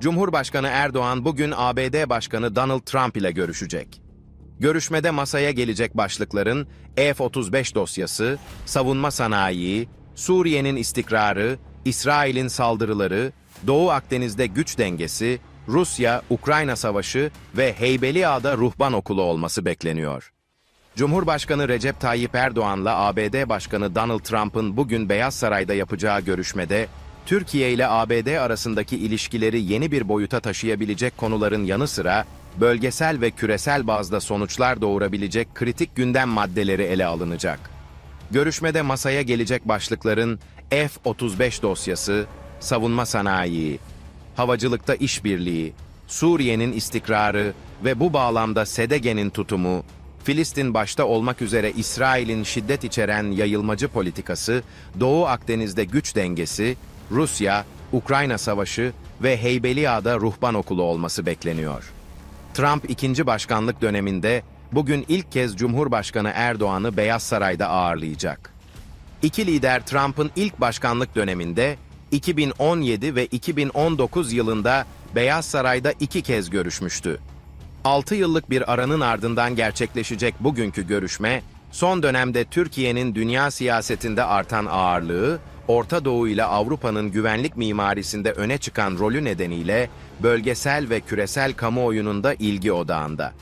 Cumhurbaşkanı Erdoğan bugün ABD Başkanı Donald Trump ile görüşecek. Görüşmede masaya gelecek başlıkların F-35 dosyası, savunma sanayi, Suriye'nin istikrarı, İsrail'in saldırıları, Doğu Akdeniz'de güç dengesi, Rusya-Ukrayna savaşı ve Heybeliada'da ruhban okulu olması bekleniyor. Cumhurbaşkanı Recep Tayyip Erdoğan'la ABD Başkanı Donald Trump'ın bugün Beyaz Saray'da yapacağı görüşmede, Türkiye ile ABD arasındaki ilişkileri yeni bir boyuta taşıyabilecek konuların yanı sıra, bölgesel ve küresel bazda sonuçlar doğurabilecek kritik gündem maddeleri ele alınacak. Görüşmede masaya gelecek başlıkların F-35 dosyası, savunma sanayi, havacılıkta işbirliği, Suriye'nin istikrarı ve bu bağlamda SEDEGE'nin tutumu, Filistin başta olmak üzere İsrail'in şiddet içeren yayılmacı politikası, Doğu Akdeniz'de güç dengesi, Rusya, Ukrayna savaşı ve Heybeliada ruhban okulu olması bekleniyor. Trump ikinci başkanlık döneminde bugün ilk kez Cumhurbaşkanı Erdoğan'ı Beyaz Saray'da ağırlayacak. İki lider Trump'ın ilk başkanlık döneminde 2017 ve 2019 yılında Beyaz Saray'da iki kez görüşmüştü. 6 yıllık bir aranın ardından gerçekleşecek bugünkü görüşme, son dönemde Türkiye'nin dünya siyasetinde artan ağırlığı, Orta Doğu ile Avrupa'nın güvenlik mimarisinde öne çıkan rolü nedeniyle bölgesel ve küresel kamuoyunun da ilgi odağında.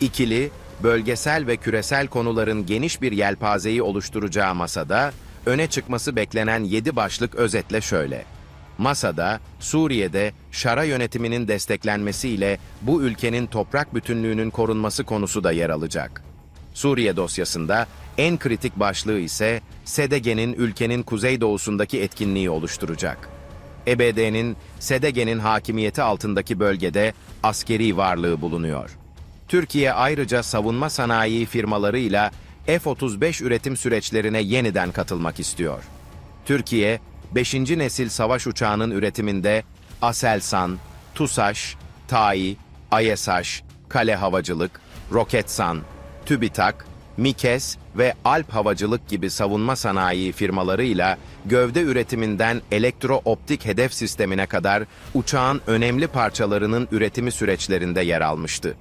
İkili, bölgesel ve küresel konuların geniş bir yelpazeyi oluşturacağı masada, öne çıkması beklenen 7 başlık özetle şöyle. Masada, Suriye'de Şara yönetiminin desteklenmesiyle bu ülkenin toprak bütünlüğünün korunması konusu da yer alacak. Suriye dosyasında en kritik başlığı ise SEDEGE'nin ülkenin kuzeydoğusundaki etkinliği oluşturacak. EBD'nin SEDEGE'nin hakimiyeti altındaki bölgede askeri varlığı bulunuyor. Türkiye ayrıca savunma sanayi firmalarıyla F-35 üretim süreçlerine yeniden katılmak istiyor. Türkiye, 5. nesil savaş uçağının üretiminde Aselsan, TUSAŞ, TAİ, AESAŞ, Kale Havacılık, Roketsan, TÜBİTAK, MİKES ve Alp Havacılık gibi savunma sanayi firmalarıyla gövde üretiminden elektro-optik hedef sistemine kadar uçağın önemli parçalarının üretimi süreçlerinde yer almıştı.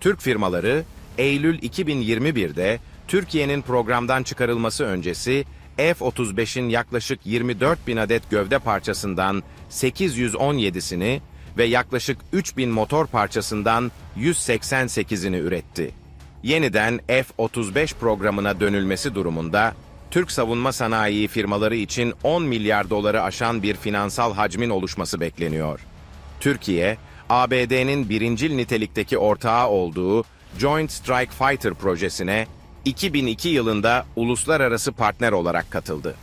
Türk firmaları Eylül 2021'de Türkiye'nin programdan çıkarılması öncesi F-35'in yaklaşık 24 bin adet gövde parçasından 817'sini ve yaklaşık 3 bin motor parçasından 188'ini üretti. Yeniden F-35 programına dönülmesi durumunda Türk savunma sanayi firmaları için 10 milyar doları aşan bir finansal hacmin oluşması bekleniyor. Türkiye, ABD'nin birincil nitelikteki ortağı olduğu Joint Strike Fighter projesine 2002 yılında uluslararası partner olarak katıldı.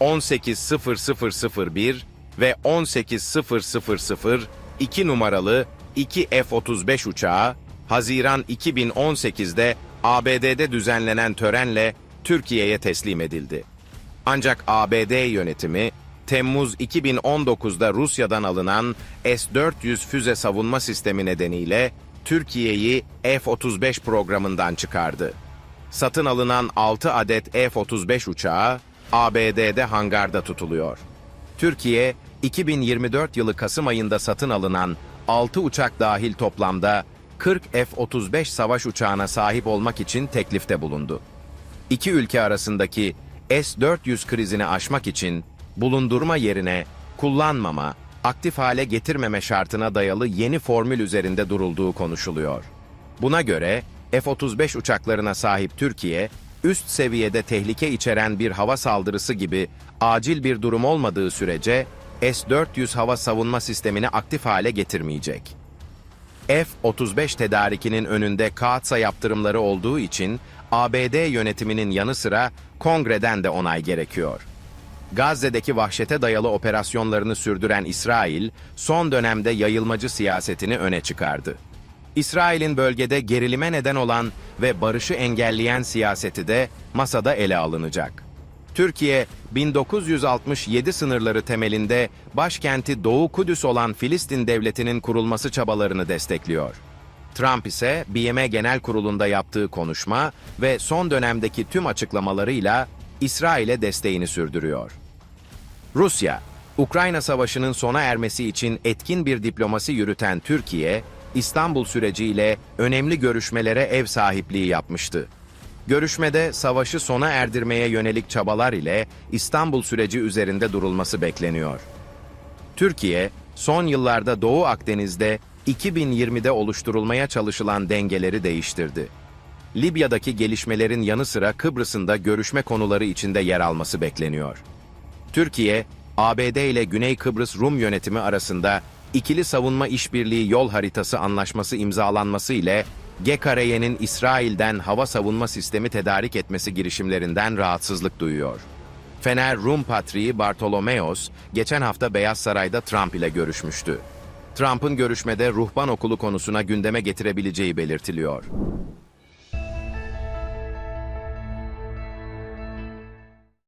18001 ve 18002 numaralı 2 F-35 uçağı, Haziran 2018'de ABD'de düzenlenen törenle Türkiye'ye teslim edildi. Ancak ABD yönetimi, Temmuz 2019'da Rusya'dan alınan S-400 füze savunma sistemi nedeniyle Türkiye'yi F-35 programından çıkardı. Satın alınan 6 adet F-35 uçağı ABD'de hangarda tutuluyor. Türkiye, 2024 yılı Kasım ayında satın alınan 6 uçak dahil toplamda 40 F-35 savaş uçağına sahip olmak için teklifte bulundu. İki ülke arasındaki S-400 krizini aşmak için bulundurma yerine kullanmama, aktif hale getirmeme şartına dayalı yeni formül üzerinde durulduğu konuşuluyor. Buna göre F-35 uçaklarına sahip Türkiye, üst seviyede tehlike içeren bir hava saldırısı gibi acil bir durum olmadığı sürece S-400 hava savunma sistemini aktif hale getirmeyecek. F-35 tedarikinin önünde kağıtsa yaptırımları olduğu için ABD yönetiminin yanı sıra kongreden de onay gerekiyor. Gazze'deki vahşete dayalı operasyonlarını sürdüren İsrail, son dönemde yayılmacı siyasetini öne çıkardı. İsrail'in bölgede gerilime neden olan ve barışı engelleyen siyaseti de masada ele alınacak. Türkiye, 1967 sınırları temelinde başkenti Doğu Kudüs olan Filistin Devleti'nin kurulması çabalarını destekliyor. Trump ise BM Genel Kurulu'nda yaptığı konuşma ve son dönemdeki tüm açıklamalarıyla İsrail'e desteğini sürdürüyor. Rusya, Ukrayna Savaşı'nın sona ermesi için etkin bir diplomasi yürüten Türkiye, İstanbul süreciyle önemli görüşmelere ev sahipliği yapmıştı. Görüşmede savaşı sona erdirmeye yönelik çabalar ile İstanbul süreci üzerinde durulması bekleniyor. Türkiye, son yıllarda Doğu Akdeniz'de 2020'de oluşturulmaya çalışılan dengeleri değiştirdi. Libya'daki gelişmelerin yanı sıra Kıbrıs'ın da görüşme konuları içinde yer alması bekleniyor. Türkiye, ABD ile Güney Kıbrıs Rum yönetimi arasında ikili savunma işbirliği yol haritası anlaşması imzalanması ile GKRY'nin İsrail'den hava savunma sistemi tedarik etmesi girişimlerinden rahatsızlık duyuyor. Fener Rum Patriği Bartolomeos geçen hafta Beyaz Saray'da Trump ile görüşmüştü. Trump'ın görüşmede ruhban okulu konusuna gündeme getirebileceği belirtiliyor.